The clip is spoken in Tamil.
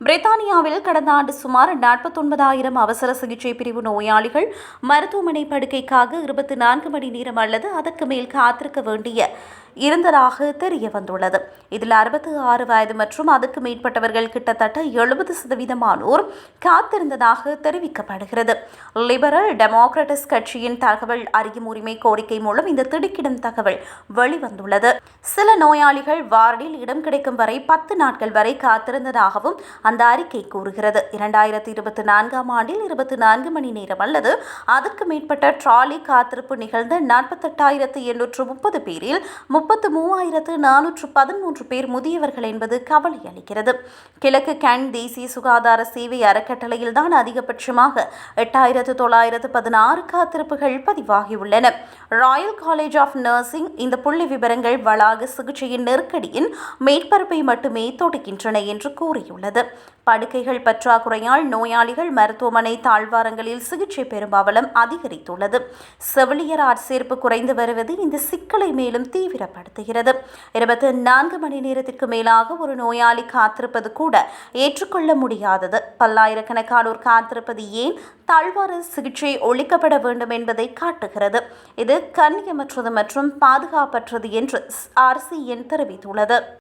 பிரித்தானியாவில் கடந்த ஆண்டு சுமார் நாற்பத்தொன்பதாயிரம் அவசர சிகிச்சை பிரிவு நோயாளிகள் மருத்துவமனை படுக்கைக்காக இருபத்தி நான்கு மணி நேரம் அல்லது அதற்கு மேல் காத்திருக்க வேண்டிய இருந்ததாக தெரிய வந்துள்ளது. இதில் அறுபத்தி ஆறு வயது மற்றும் அதுக்கு மேற்பட்டவர்கள் கிட்டத்தட்ட எழுபது சதவீதமானோர் காத்திருந்ததாக தெரிவிக்கப்படுகிறது. லிபரல் டெமோக்ரட்டிஸ் கட்சியின் தகவல் அறியும் உரிமை கோரிக்கை மூலம் இந்த திடுக்கிடும் தகவல் வெளிவந்துள்ளது. சில நோயாளிகள் வார்டில் இடம் கிடைக்கும் வரை பத்து நாட்கள் வரை காத்திருந்ததாகவும் அந்த அறிக்கை கூறுகிறது. இரண்டாயிரத்தி இருபத்தி நான்காம் ஆண்டில் இருபத்தி நான்கு மணி நேரம் அல்லது அதற்கு மேற்பட்ட ட்ராலி காத்திருப்பு நிகழ்ந்த நாற்பத்தெட்டாயிரத்து எண்ணூற்று முப்பது பேரில் முப்பத்து மூவாயிரத்து நானூற்று பதிமூன்று பேர் முதியவர்கள் என்பது கவலை அளிக்கிறது. கிழக்கு கேன் தேசிய சுகாதார சேவை அறக்கட்டளையில்தான் அதிகபட்சமாக எட்டாயிரத்து தொள்ளாயிரத்து பதினாறு காத்திருப்புகள் பதிவாகியுள்ளன. ராயல் காலேஜ் ஆஃப் நர்சிங் இந்த புள்ளி விவரங்கள் வளாக சிகிச்சையின் நெருக்கடியின் மேற்பரப்பை மட்டுமே தொடுக்கின்றன என்று கூறியுள்ளது. படுக்கைகள் பற்றாக்குறையால் நோயாளிகள் மருத்துவமனை தாழ்வாரங்களில் சிகிச்சை பெறும் அவலம் அதிகரித்துள்ளது. செவிலியர் ஆட்சேர்ப்பு குறைந்து வருவது இந்த சிக்கலை மேலும் படுத்துகிறது இருபத்தி நான்கு மணி நேரத்திற்கு மேலாக ஒரு நோயாளி காத்திருப்பது கூட ஏற்றுக்கொள்ள முடியாதது. பல்லாயிரக்கணக்கானோர் காத்திருப்பது ஏன்? தாழ்வார சிகிச்சை ஒழிக்கப்பட வேண்டும் என்பதை காட்டுகிறது. இது கண்ணியமற்றது மற்றும் பாதுகாப்பற்றது என்று ஆர்சிஎன் தெரிவித்துள்ளது.